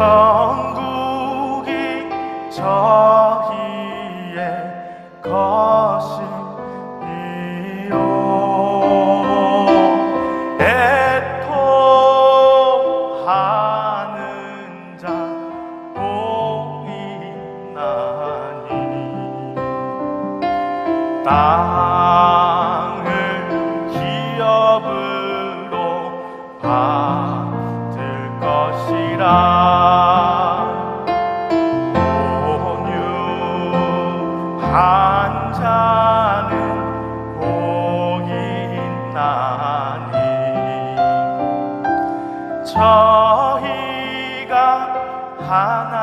천국이 저희의 것이요. 애통하는 자 복이 나니 땅을 기업으로 받을 것이라 나니 저희가 하나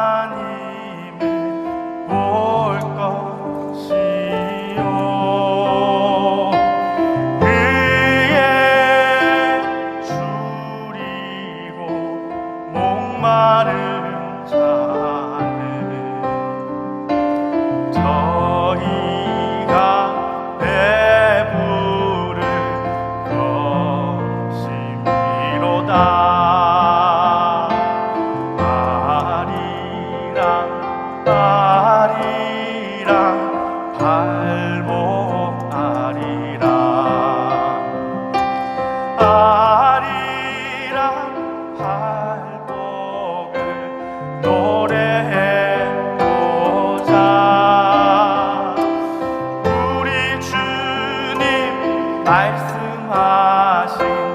말씀하신